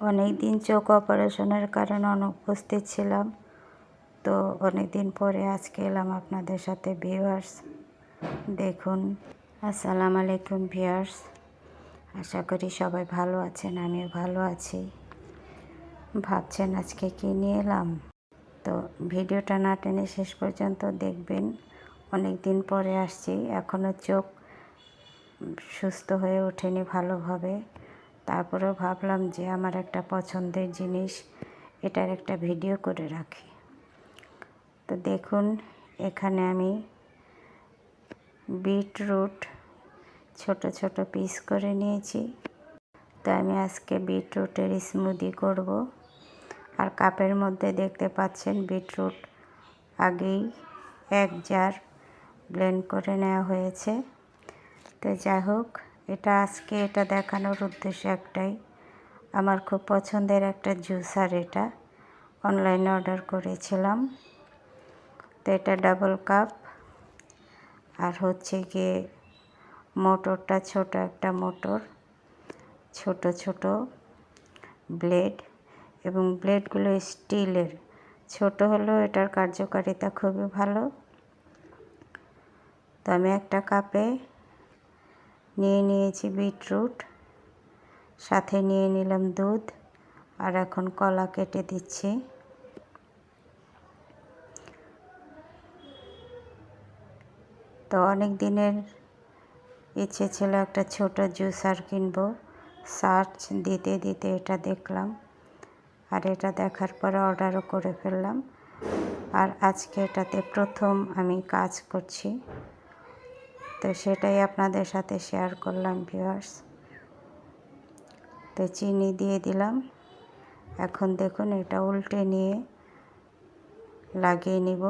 অনেক দিন চোখ অপারেশনের কারণে অনুপস্থিত ছিলাম। তো অনেক দিন পরে আজকে এলাম আপনাদের সাথে ভিউয়ার্স দেখুন। আসসালামু আলাইকুম ভিউয়ার্স আশা করি সবাই ভালো আছেন, আমিও ভালো আছি। ভাবছেন আজকে কী নিয়ে এলাম? তো ভিডিওটা না টেনে শেষ পর্যন্ত দেখবেন। অনেক দিন পরে আসছি এখনও চোখ সুস্থ হয়ে ওঠেনি ভালোভাবে। তারপরেও ভাবলাম যে আমার একটা পছন্দের জিনিস, এটার একটা ভিডিও করে রাখি। তো দেখুন, এখানে আমি বিটরুট ছোট ছোট পিস করে নিয়েছি। তো আমি আজকে বিটরুটের স্মুদি করব। আর কাপের মধ্যে দেখতে পাচ্ছেন, বিটরুট আগেই এক জার ব্লেন্ড করে নেওয়া হয়েছে। তো যাই হোক এটা আজকে এটা দেখানোর উদ্দেশ্য একটাই। আমার খুব পছন্দের একটা জুসার এটা। অনলাইনে অর্ডার করেছিলাম। তো এটা ডাবল কাপ। আর হচ্ছে গিয়ে মোটরটা ছোট একটা মোটর। ছোট ছোট ব্লেড। এবং ব্লেডগুলো স্টিলের। ছোট হলেও এটার কার্যকারিতা খুবই ভালো। তো আমি একটা কাপে নিয়ে নিয়েছি বিটরুট, সাথে নিয়ে নিলাম দুধ, আর এখন কলা কেটে দিচ্ছি। তো অনেক দিনের ইচ্ছে ছিল একটা ছোট জুসার কিনবো। সার্চ দিতে দিতে এটা দেখলাম, আর এটা দেখার পরে অর্ডারও করে ফেললাম। আর আজকে এটাতে প্রথম আমি কাজ করছি। তো সেটাই আপনাদের সাথে শেয়ার করলাম ভিউয়ার্স তো চিনি দিয়ে দিলাম। এখন দেখুন এটা উল্টে নিয়ে লাগিয়ে নিব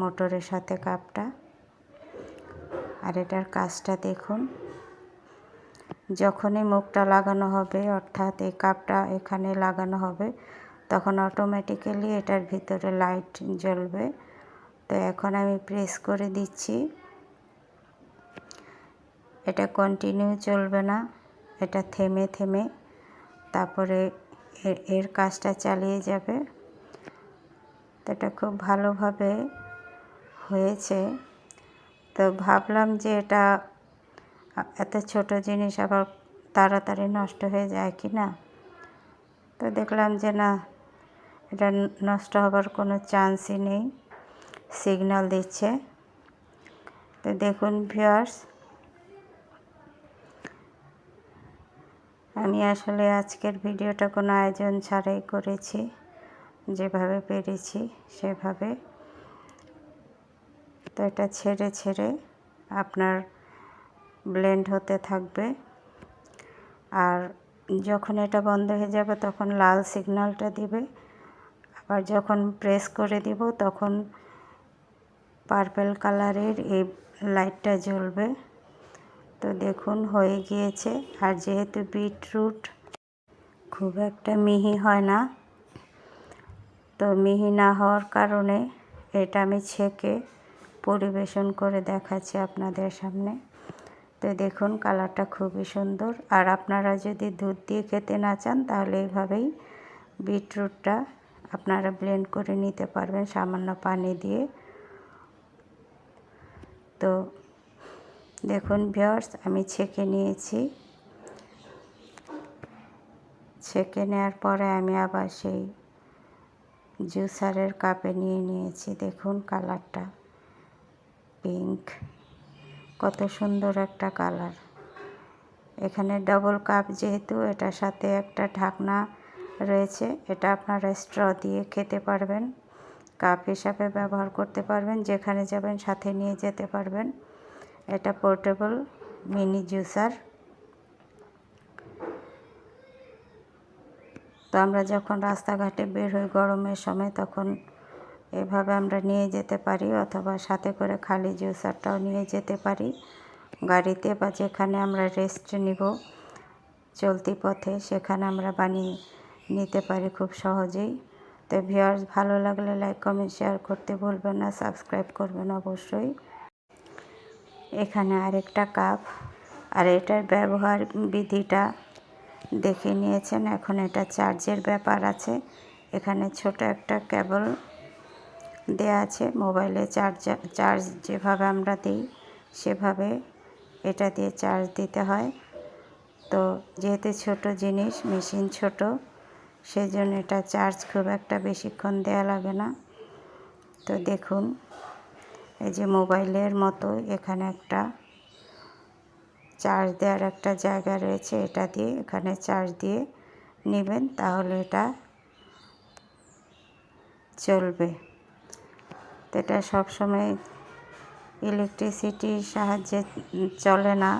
মোটরের সাথে কাপটা। আর এটার কাজটা দেখুন। যখনই মুখটা লাগানো হবে, অর্থাৎ এই কাপটা এখানে লাগানো হবে, তখন অটোমেটিক্যালি এটার ভিতরে লাইট জ্বলবে। তো এখন আমি প্রেস করে দিচ্ছি। এটা কন্টিনিউ চলবে না, এটা থেমে থেমে, তারপরে এর কাজটা চালিয়ে যাবে। তো এটা খুব ভালোভাবে হয়েছে। তো ভাবলাম যে এটা এত ছোট জিনিস আবার তাড়াতাড়ি নষ্ট হয়ে যায় কি না? তো দেখলাম যে না, এটা নষ্ট হবার কোনো চান্সই নেই সিগন্যাল দিচ্ছে। তো দেখুন ভিউয়ার্স আমি আসলে আজকের ভিডিওটা কোনো আয়োজন ছাড়াই করেছি। যেভাবে পেরেছি সেভাবে। তো এটা ছেড়ে ছেড়ে আপনার ব্লেন্ড হতে থাকবে। আর যখন এটা বন্ধ হয়ে যাবে তখন লাল সিগন্যালটা দিবে। আবার যখন প্রেস করে দিব তখন পার্পেল কালারের এই লাইটটা জ্বলবে। তো দেখুন, হয়ে গিয়েছে। আর যেহেতু বিটরুট, খুব একটা মিহি হয় না। তো মিহি না হওয়ার কারণে এটা আমি ছেঁকে পরিবেশন করে দেখাচ্ছি আপনাদের সামনে। তো দেখুন, কালারটা খুবই সুন্দর। আর আপনারা যদি দুধ দিয়ে খেতে না চান, তাহলে এইভাবেই বিটরুটটা আপনারা ব্লেন্ড করে নিতে পারবেন সামান্য পানি দিয়ে। তো দেখুন ভিওর্স আমি ছেঁকে নিয়েছি। ছেঁকে নেওয়ার পরে আমি আবার সেই জুসারের কাপে নিয়ে নিয়েছি। দেখুন কালারটা, পিঙ্ক। কত সুন্দর একটা কালার। এখানে ডবল কাপ যেহেতু, এটার সাথে একটা ঢাকনা রয়েছে। এটা আপনারা স্ট্র দিয়ে খেতে পারবেন। কাপ হিসাবে ব্যবহার করতে পারবেন, যেখানে যাবেন সাথে নিয়ে যেতে পারবেন। এটা পোর্টেবল মিনি জুসার তো আমরা যখন রাস্তাঘাটে বের হই গরমের সময়, তখন এভাবে আমরা নিয়ে যেতে পারি অথবা সাথে করে খালি জুসারটাও নিয়ে যেতে পারি। গাড়িতে বা যেখানে আমরা রেস্ট নিব, চলতি পথে সেখানে আমরা বানিয়ে নিতে পারি খুব সহজেই। তো ভিউয়ার্স ভালো লাগলে লাইক কমেন্ট শেয়ার করতে ভুলবেন না সাবস্ক্রাইব করবেন অবশ্যই। এখানে আরেকটা কাপ। আর এটার ব্যবহার বিধিটা দেখে নিয়েছেন। এখন এটা চার্জের ব্যাপার আছে। এখানে ছোট একটা কেবল দেয়া আছে। মোবাইলে চার্জ চার্জ যেভাবে আমরা দিই, সেভাবে এটা দিয়ে চার্জ দিতে হয়। তো যেহেতু ছোট জিনিস, মেশিন ছোট সেই জন্য এটা চার্জ খুব একটা বেশিক্ষণ দেওয়া লাগে না। তো দেখুন এই যে মোবাইলের মতো এখানে একটা চার্জ দেওয়ার একটা জায়গা রয়েছে, এটা দিয়ে এখানে চার্জ দিয়ে নেবেন, তাহলে এটা চলবে। এটা সবসময় ইলেকট্রিসিটির সাহায্যে চলে না,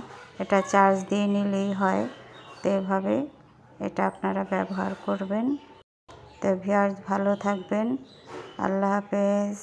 এটা চার্জ দিয়ে নিলেই হয়। তো এভাবে এটা আপনারা ব্যবহার করবেন। তো ভিউয়ার্স ভালো থাকবেন, আল্লাহ হাফেজ।